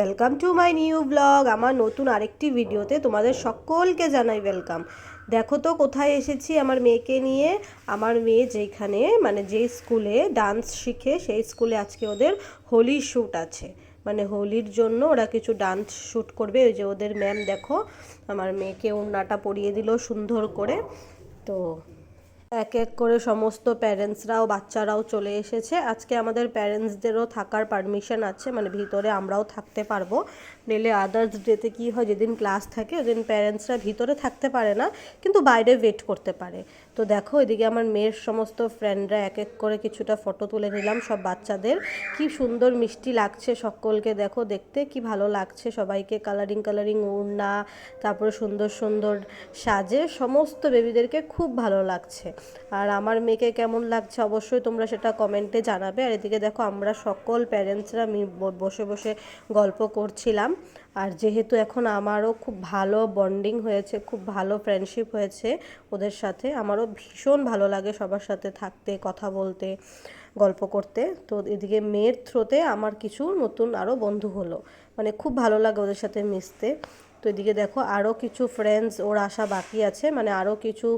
Welcome to my new blog আমার নতুন আরেকটি ভিডিওতে তোমাদের সকলকে জানাই ওয়েলকাম দেখো তো, কোথায় এসেছি আমার মেয়েকে নিয়ে? আমার মেয়ে যেখানে মানে যে স্কুলে ডান্স শিখে, সেই স্কুলে আজকে ওদের হোলি শ্যুট আছে। মানে হোলির জন্য ওরা কিছু ডান্স শ্যুট করবে। ওই যে ওদের ম্যাম দেখো, আমার মেয়েকে ওড়নাটা পরিয়ে দিল সুন্দর করে। তো এক এক করে সমস্ত প্যারেন্টসরাও বাচ্চারাও চলে এসেছে। আজকে আমাদের প্যারেন্টসদেরও থাকার পারমিশন আছে মানে ভিতরে আমরাও থাকতে পারব। নইলে আদার্স ডেতে কী হয়, যেদিন ক্লাস থাকে ওদিন প্যারেন্টসরা ভিতরে থাকতে পারে না, কিন্তু বাইরে ওয়েট করতে পারে। তো দেখো, এদিকে আমার মেয়ের সমস্ত ফ্রেন্ডরা এক এক করে কিছুটা ফটো তুলে নিলাম, সব বাচ্চাদের। কি সুন্দর মিষ্টি লাগছে সকলকে, দেখো, দেখতে কি ভালো লাগছে সবাইকে কালারিং কালারিং ওড়না, তারপরে সুন্দর সুন্দর সাজে, সমস্ত বেবিদেরকে খুব ভালো লাগছে। আর আমার মেয়েকে কেমন লাগছে অবশ্যই তোমরা সেটা কমেন্টে জানাবে। আর এদিকে দেখো আমরা সকল প্যারেন্টসরা বসে বসে গল্প করছিলাম। আর যেহেতু এখন আমারও খুব ভালো বন্ডিং হয়েছে, খুব ভালো ফ্রেন্ডশিপ হয়েছে ওদের সাথে, আমারও ভীষণ ভালো লাগে সবার সাথে থাকতে, কথা বলতে, গল্প করতে। তো এদিকে মেয়ের থ্রোতে আমার কিছু নতুন আরও বন্ধু হলো। মানে খুব ভালো লাগে ওদের সাথে মিশতে। তো এদিকে দেখো আরও কিছু ফ্রেন্ডস ওর আসা বাকি আছে। মানে আরও কিছু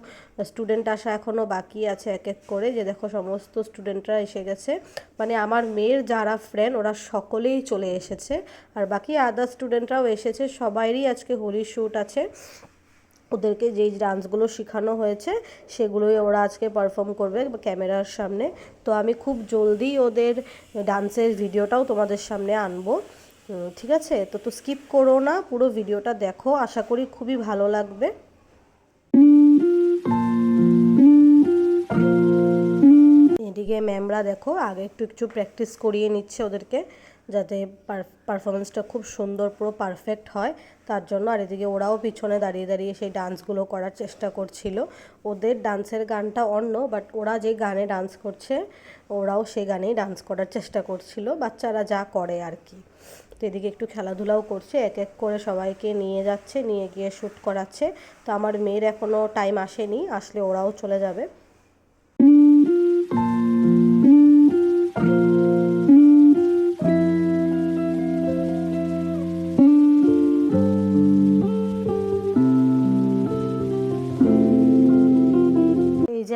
স্টুডেন্ট আসা এখনও বাকি আছে এক এক করে যে দেখো সমস্ত স্টুডেন্টরা এসে গেছে। মানে আমার মেয়ের যারা ফ্রেন্ড ওরা সকলেই চলে এসেছে। আর বাকি আদার স্টুডেন্টরাও এসেছে। সবাইরই আজকে হোলি শ্যুট আছে। ওদেরকে যেই ডান্সগুলো শেখানো হয়েছে সেগুলোই ওরা আজকে পারফর্ম করবে ক্যামেরার সামনে। তো আমি খুব জলদি ওদের ডান্সের ভিডিওটাও তোমাদের সামনে আনব। ঠিক আছে? তো তো স্কিপ করো না, পুরো ভিডিওটা দেখো, আশা করি খুবই ভালো লাগবে। এদিকে ম্যামরা দেখো, আগে একটু একটু প্র্যাকটিস করিয়ে নিচ্ছে ওদেরকে। যাতে পারফরমেন্সটা খুব সুন্দর, পুরো পারফেক্ট হয়। তার জন্য আর এদিকে ওরাও পিছনে দাঁড়িয়ে দাঁড়িয়ে সেই ডান্সগুলো করার চেষ্টা করছিল। ওদের ডান্সের গানটা অন্য বাট ওরা যে গানে ডান্স করছে, ওরাও সেই গানেই ডান্স করার চেষ্টা করছিল, বাচ্চারা যা করে আর কি। তো এদিকে একটু খেলাধুলাও করছে, এক এক করে সবাইকে নিয়ে যাচ্ছে, নিয়ে গিয়ে শ্যুট করাচ্ছে। তো আমার মেয়ের এখনও টাইম আসেনি, আসলে ওরাও চলে যাবে।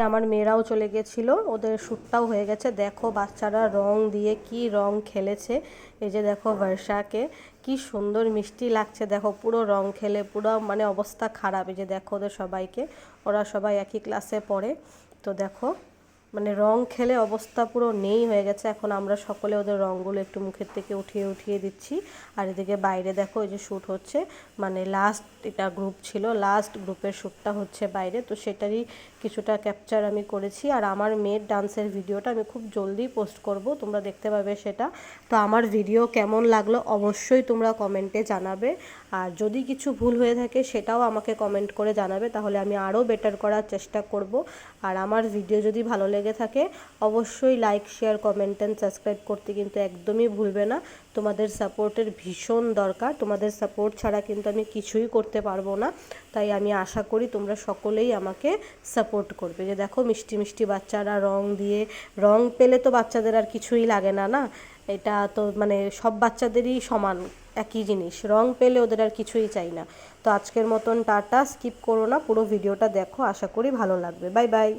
আমার মেয়েরাও চলে গেছিল, ওদের শ্যুটটাও হয়ে গেছে। দেখো বাচ্চারা রং দিয়ে কি রং খেলেছে। এই যে দেখো বর্ষাকে কি সুন্দর মিষ্টি লাগছে। দেখো পুরো রং খেলে, পুরো মানে অবস্থা খারাপ। এই যে দেখো ওদের সবাইকে, ওরা সবাই একই ক্লাসে পড়ে। তো দেখো মানে রং খেলে অবস্থা পুরো নেই হয়ে গেছে। এখন আমরা সকলে ওদের রঙগুলো একটু মুখের থেকে উঠিয়ে উঠিয়ে দিচ্ছি। আর এদিকে বাইরে দেখো এই যে শ্যুট হচ্ছে। মানে লাস্ট এটা গ্রুপ ছিল লাস্ট গ্রুপের শ্যুটটা হচ্ছে বাইরে। তো সেটারই কিছুটা ক্যাপচার আমি করেছি। আর আমার মেয়ের ডান্সের ভিডিওটা আমি খুব জলদি পোস্ট করব, তোমরা দেখতে পাবে সেটা। তো আমার ভিডিও কেমন লাগল অবশ্যই তোমরা কমেন্টে জানাবে। আর যদি কিছু ভুল হয়ে থাকে সেটাও আমাকে কমেন্ট করে জানাবে, তাহলে আমি আরও বেটার করার চেষ্টা করব। আর আমার ভিডিও যদি ভালো লেগে থাকে, অবশ্যই like share comment and subscribe করতে কিন্তু একদমই ভুলবে না। তোমাদের সাপোর্টের ভীষণ দরকার। তোমাদের সাপোর্ট ছাড়া কিন্তু আমি কিছুই করতে পারব না। তাই আমি আশা করি তোমরা সকলেই আমাকে সাপোর্ট করবে। যে দেখো মিষ্টি মিষ্টি বাচ্চারা রং দিয়ে, রং পেলে তো বাচ্চাদের আর কিছুই লাগে না না? এটা তো মানে সব বাচ্চাদেরই সমান, একই জিনিস। রং পেলে ওদের আর কিছুই চাই না। তো আজকের মতন টাটা স্কিপ করো না। পুরো ভিডিওটা দেখো। আশা করি ভালো লাগবে। Bye bye